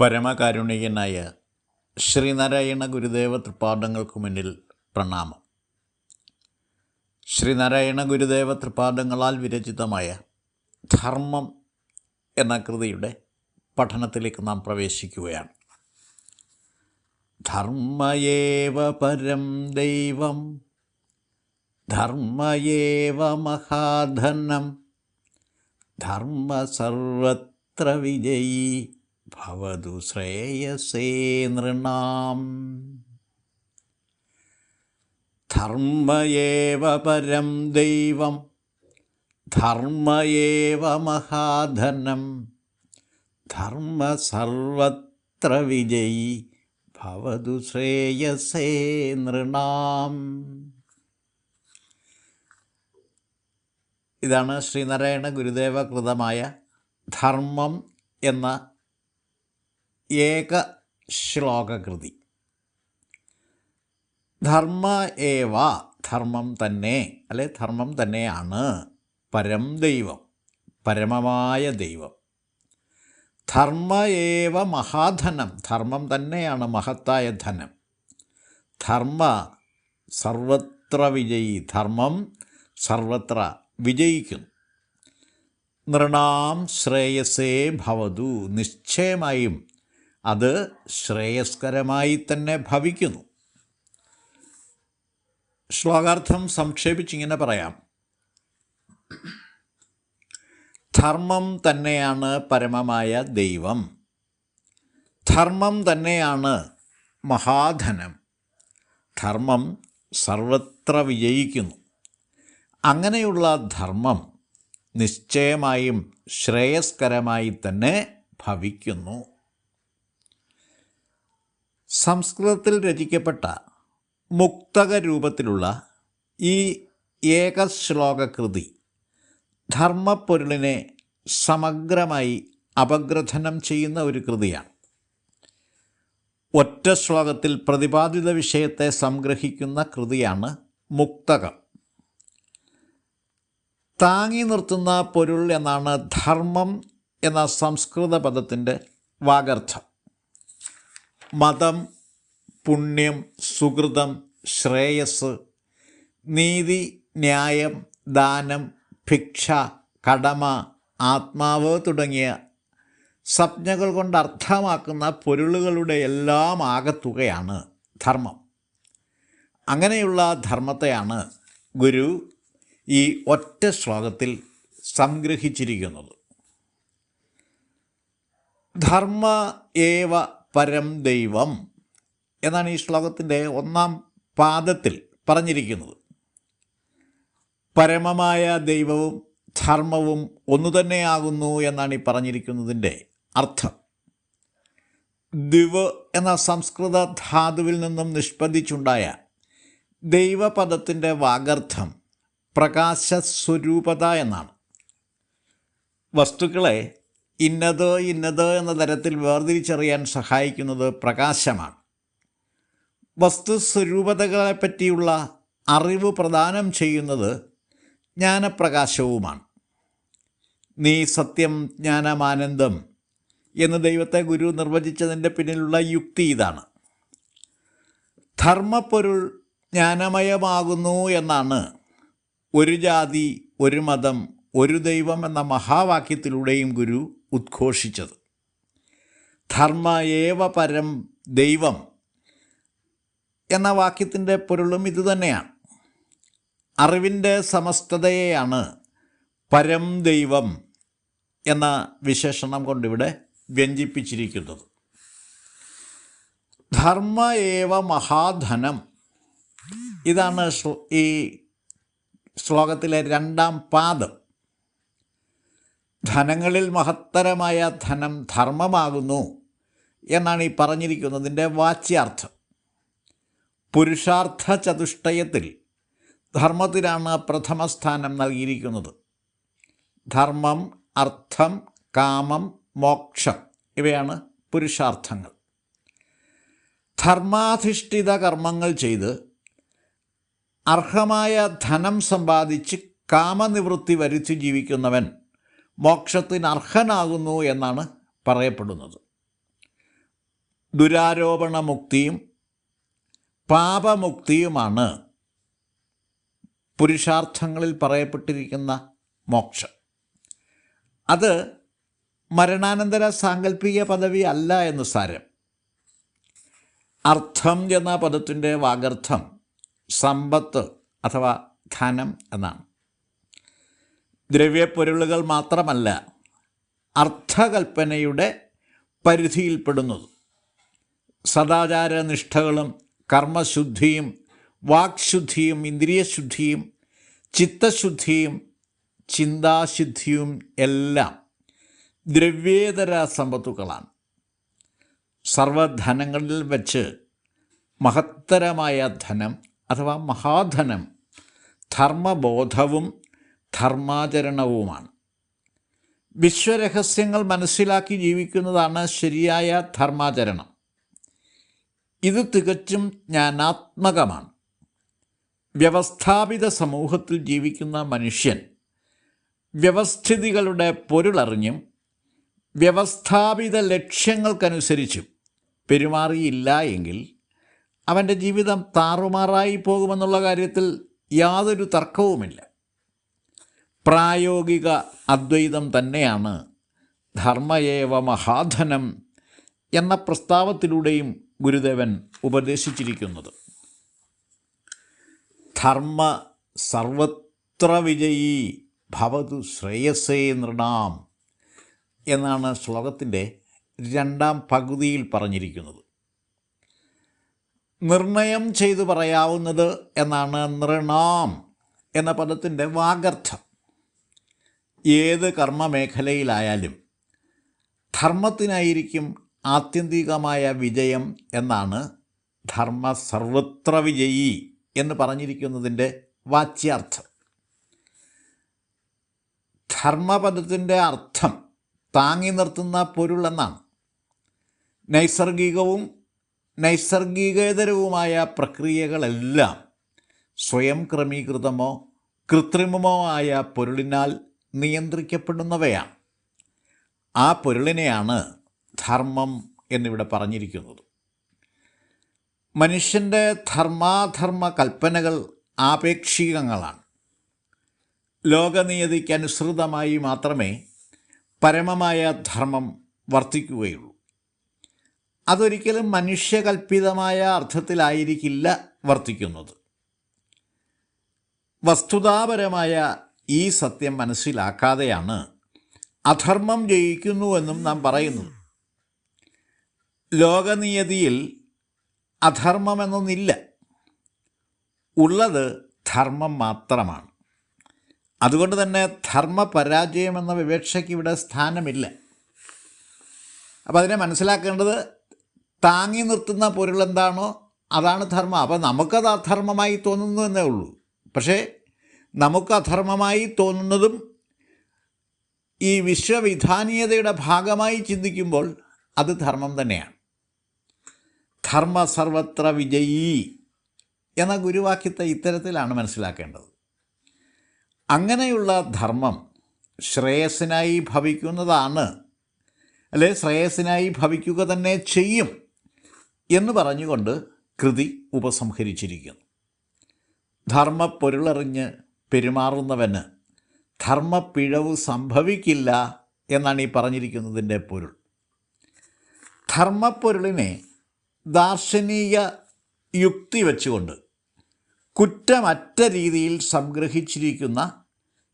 പരമകാരുണികനായ ശ്രീനാരായണ ഗുരുദേവ തൃപ്പാദങ്ങൾക്ക് മുന്നിൽ പ്രണാമം. ശ്രീനാരായണ ഗുരുദേവ തൃപ്പാദങ്ങളാൽ വിരചിതമായ ധർമ്മം എന്ന കൃതിയുടെ പഠനത്തിലേക്ക് നാം പ്രവേശിക്കുകയാണ്. ധർമ്മയേവ പരം ദൈവം ധർമ്മയേവ മഹാധനം ധർമ്മ സർവത്ര വിജയീ ഭവതു ശ്രേയസേ നൃണാം. ധർമ്മയേവ പരം ദൈവം ധർമ്മയേവ മഹാധനം ധർമ്മ സർവത്ര വിജയി ഭവതു ശ്രേയസേ നൃണാം. ഇതാണ് ശ്രീനാരായണ ഗുരുദേവ കൃതമായ ധർമ്മം എന്ന ഏക ശ്ലോകകൃതി ധർമ്മ ഏവ ധർമ്മം തന്നെ അല്ലെ ധർമ്മം തന്നെയാണ് പരം ദൈവം പരമമായ ദൈവം. ധർമ്മ ഏവ മഹാധനം ധർമ്മം തന്നെയാണ് മഹത്തായ ധനം. ധർമ്മ സർവത്ര വിജയി ധർമ്മം സർവത്ര വിജയിക്കുന്നു നൃണാം ശ്രേയസേ ഭവതു നിശ്ചയമായും അത് ശ്രേയസ്കരമായി തന്നെ ഭവിക്കുന്നു. ശ്ലോകാർത്ഥം സംക്ഷേപിച്ചിങ്ങനെ പറയാം. ധർമ്മം തന്നെയാണ് പരമമായ ദൈവം. ധർമ്മം തന്നെയാണ് മഹാധനം. ധർമ്മം സർവത്ര വിജയിക്കുന്നു. അങ്ങനെയുള്ള ധർമ്മം നിശ്ചയമായും ശ്രേയസ്കരമായി തന്നെ ഭവിക്കുന്നു. സംസ്കൃതത്തിൽ രചിക്കപ്പെട്ട മുക്തക രൂപത്തിലുള്ള ഈ ഏകശ്ലോകകൃതി ധർമ്മപ്പൊരുളിനെ സമഗ്രമായി അപഗ്രഥനം ചെയ്യുന്ന ഒരു കൃതിയാണ്. ഒറ്റ ശ്ലോകത്തിൽ പ്രതിപാദിത വിഷയത്തെ സംഗ്രഹിക്കുന്ന കൃതിയാണ് മുക്തകം. താങ്ങി നിർത്തുന്ന പൊരുൾ എന്നാണ് ധർമ്മം എന്ന സംസ്കൃത പദത്തിന്റെ വാഗർത്ഥം. മതം പുണ്യം സുഹൃതം ശ്രേയസ് നീതി ന്യായം ദാനം ഭിക്ഷ കടമ ആത്മാവ് തുടങ്ങിയ സംജ്ഞകൾ കൊണ്ട് അർത്ഥമാക്കുന്ന പൊരുളുകളുടെ എല്ലാം ആകത്തുകയാണ് ധർമ്മം. അങ്ങനെയുള്ള ധർമ്മത്തെയാണ് ഗുരു ഈ ഒറ്റ ശ്ലോകത്തിൽ സംഗ്രഹിച്ചിരിക്കുന്നത്. ധർമ്മ ഏവ പരം ദൈവം എന്നാണ് ഈ ശ്ലോകത്തിന്റെ ഒന്നാം പാദത്തിൽ പറഞ്ഞിരിക്കുന്നത്. പരമമായ ദൈവവും ധർമ്മവും ഒന്നു തന്നെയാകുന്നു എന്നാണ് ഈ പറഞ്ഞിരിക്കുന്നതിന്റെ അർത്ഥം. ദിവ് എന്ന സംസ്കൃത ധാതുവിൽ നിന്നും നിഷ്പദിച്ചുണ്ടായ ദൈവപദത്തിന്റെ വാഗർത്ഥം പ്രകാശസ്വരൂപത എന്നാണ്. വസ്തുക്കളെ ഇന്നത് ഇന്നത് എന്ന തരത്തിൽ വേർതിരിച്ചറിയാൻ സഹായിക്കുന്നത് പ്രകാശമാണ്. വസ്തുസ്വരൂപതകളെപ്പറ്റിയുള്ള അറിവ് പ്രദാനം ചെയ്യുന്നത് ജ്ഞാനപ്രകാശവുമാണ്. നീ സത്യം ജ്ഞാനമാനന്ദം എന്ന് ദൈവത്തെ ഗുരു നിർവചിച്ചതിന്റെ പിന്നിലുള്ള യുക്തി ഇതാണ്. ധർമ്മപ്പൊരുൾ ജ്ഞാനമയമാകുന്നു എന്നാണ് ഒരു ജാതി ഒരു മതം ഒരു ദൈവം എന്ന മഹാവാക്യത്തിലൂടെയും ഗുരു ഉദ്ഘോഷിച്ചത്. ധർമ്മ ഏവ പരം ദൈവം എന്ന വാക്യത്തിന്റെ പൊരുളും ഇതുതന്നെയാണ് അറിവിന്റെ സമസ്തതയെയാണ് പരം ദൈവം എന്ന വിശേഷണം കൊണ്ടിവിടെ വ്യഞ്ജിപ്പിച്ചിരിക്കുന്നത് ധർമ്മ ഏവ മഹാധനം. ഇതാണ് ഈ ശ്ലോകത്തിലെ രണ്ടാം പാദം. ധനങ്ങളിൽ മഹത്തരമായ ധനം ധർമ്മമാകുന്നു എന്നാണ് ഈ പറഞ്ഞിരിക്കുന്നതിന്റെ വാച്യാർത്ഥം. പുരുഷാർത്ഥ ചതുഷ്ടയത്തിൽ ധർമ്മത്തിനാണ് പ്രഥമ സ്ഥാനം നൽകിയിരിക്കുന്നത്. ധർമ്മം അർത്ഥം കാമം മോക്ഷം ഇവയാണ് പുരുഷാർത്ഥങ്ങൾ. ധർമാധിഷ്ഠിത കർമ്മങ്ങൾ ചെയ്ത് അർഹമായ ധനം സമ്പാദിച്ച് കാമനിവൃത്തി വരുത്തി ജീവിക്കുന്നവൻ മോക്ഷത്തിന് അർഹനാകുന്നു എന്നാണ് പറയപ്പെടുന്നത്. ദുരാരോപണ മുക്തിയും പാപമുക്തിയുമാണ് പുരുഷാർത്ഥങ്ങളിൽ പറയപ്പെട്ടിരിക്കുന്ന മോക്ഷം. അത് മരണാനന്തര സാങ്കല്പിക പദവി അല്ല എന്ന് സാരം. അർത്ഥം എന്ന പദത്തിന്റെ വാഗർത്ഥം സമ്പത്ത് അഥവാ ധനം എന്നാണ്. ദ്രവ്യപ്പൊരുളുകൾ മാത്രമല്ല അർത്ഥകൽപ്പനയുടെ പരിധിയിൽപ്പെടുന്നത്. സദാചാരനിഷ്ഠകളും കർമ്മശുദ്ധിയും വാക്ശുദ്ധിയും ഇന്ദ്രിയശുദ്ധിയും ചിത്തശുദ്ധിയും ചിന്താശുദ്ധിയും എല്ലാം ദ്രവ്യേതര സമ്പത്തുക്കളാണ്. സർവധനങ്ങളിൽ വച്ച് മഹത്തരമായ ധനം അഥവാ മഹാധനം ധർമ്മബോധവും ധർമാചരണവുമാണ്. വിശ്വരഹസ്യങ്ങൾ മനസ്സിലാക്കി ജീവിക്കുന്നതാണ് ശരിയായ ധർമാചരണം. ഇത് തികച്ചും ജ്ഞാനാത്മകമാണ്. വ്യവസ്ഥാപിത സമൂഹത്തിൽ ജീവിക്കുന്ന മനുഷ്യൻ വ്യവസ്ഥിതികളുടെ പൊരുളറിഞ്ഞും വ്യവസ്ഥാപിത ലക്ഷ്യങ്ങൾക്കനുസരിച്ചും പെരുമാറിയില്ല എങ്കിൽ അവന്റെ ജീവിതം താറുമാറായി പോകുമെന്നുള്ള കാര്യത്തിൽ യാതൊരു തർക്കവുമില്ല. പ്രായോഗിക അദ്വൈതം തന്നെയാണ്. ധർമ്മയേവ മഹാധനം എന്ന പ്രസ്താവത്തിലൂടെയും ഗുരുദേവൻ ഉപദേശിച്ചിരിക്കുന്നത്. ധർമ്മ സർവത്ര വിജയി ഭവതു ശ്രേയസേ നൃണാം എന്നാണ് ശ്ലോകത്തിന്റെ രണ്ടാം പകുതിയിൽ പറഞ്ഞിരിക്കുന്നത്. നിർണയം ചെയ്തു പറയാവുന്നത് എന്നാണ് നൃണാം എന്ന പദത്തിന്റെ വാഗർത്ഥം. ഏത് കർമ്മമേഖലയിലായാലും ധർമ്മത്തിനായിരിക്കും ആത്യന്തികമായ വിജയം എന്നാണ് ധർമ്മ സർവത്ര വിജയി എന്ന് പറഞ്ഞിരിക്കുന്നതിന്റെ വാച്യാർത്ഥം. ധർമ്മപദത്തിന്റെ അർത്ഥം താങ്ങി നിർത്തുന്ന പൊരുളെന്നാണ് നൈസർഗികവും നൈസർഗികേതരവുമായ പ്രക്രിയകളെല്ലാം സ്വയം ക്രമീകൃതമോ കൃത്രിമമോ ആയ പൊരുളിനാൽ നിയന്ത്രിക്കപ്പെടുന്നവയാണ്. ആ പൊരുളിനെയാണ് ധർമ്മം എന്നിവിടെ പറഞ്ഞിരിക്കുന്നത്. മനുഷ്യന്റെ ധർമാധർമ്മ കൽപ്പനകൾ ആപേക്ഷികങ്ങളാണ്. ലോകനിയതിക്കനുസൃതമായി മാത്രമേ പരമമായ ധർമ്മം വർത്തിക്കുകയുള്ളൂ. അതൊരിക്കലും മനുഷ്യകൽപ്പിതമായ അർത്ഥത്തിലായിരിക്കില്ല വർത്തിക്കുന്നത്. വസ്തുതാപരമായ ഈ സത്യം മനസ്സിലാക്കാതെയാണ് അധർമ്മം ജയിക്കുന്നുവെന്നും നാം പറയുന്നു. ലോകനിയതിയിൽ അധർമ്മമെന്നൊന്നില്ല. ഉള്ളത് ധർമ്മം മാത്രമാണ്. അതുകൊണ്ട് തന്നെ ധർമ്മ പരാജയം എന്ന വിവക്ഷയ്ക്ക് ഇവിടെ സ്ഥാനമില്ല. അപ്പോൾ അതിനെ മനസ്സിലാക്കേണ്ടത് താങ്ങി നിർത്തുന്ന പൊരുൾ എന്താണോ അതാണ് ധർമ്മം. അപ്പോൾ നമുക്കത് അധർമ്മമായി തോന്നുന്നു എന്നേ ഉള്ളൂ. പക്ഷേ നമുക്ക് അധർമ്മമായി തോന്നുന്നതും ഈ വിശ്വവിധാനീയതയുടെ ഭാഗമായി ചിന്തിക്കുമ്പോൾ അത് ധർമ്മം തന്നെയാണ്. ധർമ്മ സർവത്ര വിജയീ എന്ന ഗുരുവാക്യത്തെ ഇത്തരത്തിലാണ് മനസ്സിലാക്കേണ്ടത്. അങ്ങനെയുള്ള ധർമ്മം ശ്രേയസ്സിനായി ഭവിക്കുന്നതാണ് അല്ലെ ശ്രേയസ്സിനായി ഭവിക്കുക തന്നെ ചെയ്യും എന്ന് പറഞ്ഞുകൊണ്ട് കൃതി ഉപസംഹരിച്ചിരിക്കുന്നു. ധർമ്മപ്പൊരുളറിഞ്ഞ് പെരുമാറുന്നവന് ധർമ്മപ്പിഴവ് സംഭവിക്കില്ല എന്നാണ് ഈ പറഞ്ഞിരിക്കുന്നതിന്റെ പൊരുൾ. ധർമ്മപ്പൊരുളിനെ ദാർശനിക യുക്തി വെച്ചുകൊണ്ട് കുറ്റമറ്റ രീതിയിൽ സംഗ്രഹിച്ചിരിക്കുന്ന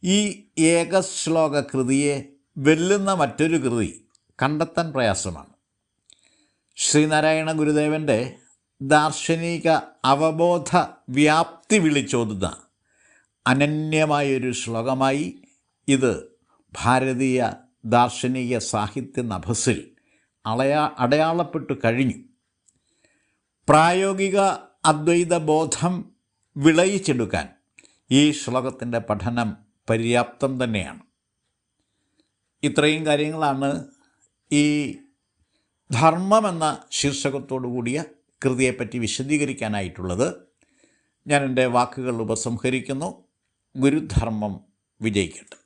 ഈ ഏകശ്ലോക കൃതിയെ വെല്ലുന്ന മറ്റൊരു കൃതി കണ്ടെത്താൻ പ്രയാസമാണ്. ശ്രീനാരായണ ഗുരുദേവന്റെ ദാർശനിക അവബോധ വ്യാപ്തി വിളിച്ചോതുന്ന അനന്യമായൊരു ശ്ലോകമായി ഇത് ഭാരതീയ ദാർശനിക സാഹിത്യ നഭസിൽ അളയാ അടയാളപ്പെട്ടു കഴിഞ്ഞു. പ്രായോഗിക അദ്വൈത ബോധം വിളയിച്ചെടുക്കാൻ ഈ ശ്ലോകത്തിന്റെ പഠനം പര്യാപ്തം തന്നെയാണ്. ഇത്രയും കാര്യങ്ങളാണ് ഈ ധർമ്മമെന്ന ശീർഷകത്തോടു കൂടിയ കൃതിയെപ്പറ്റി വിശദീകരിക്കാനായിട്ടുള്ളത്. ഞാൻ എന്റെ വാക്കുകൾ ഉപസംഹരിക്കുന്നു. ഗുരുധർമ്മം വിജയിക്കട്ടെ.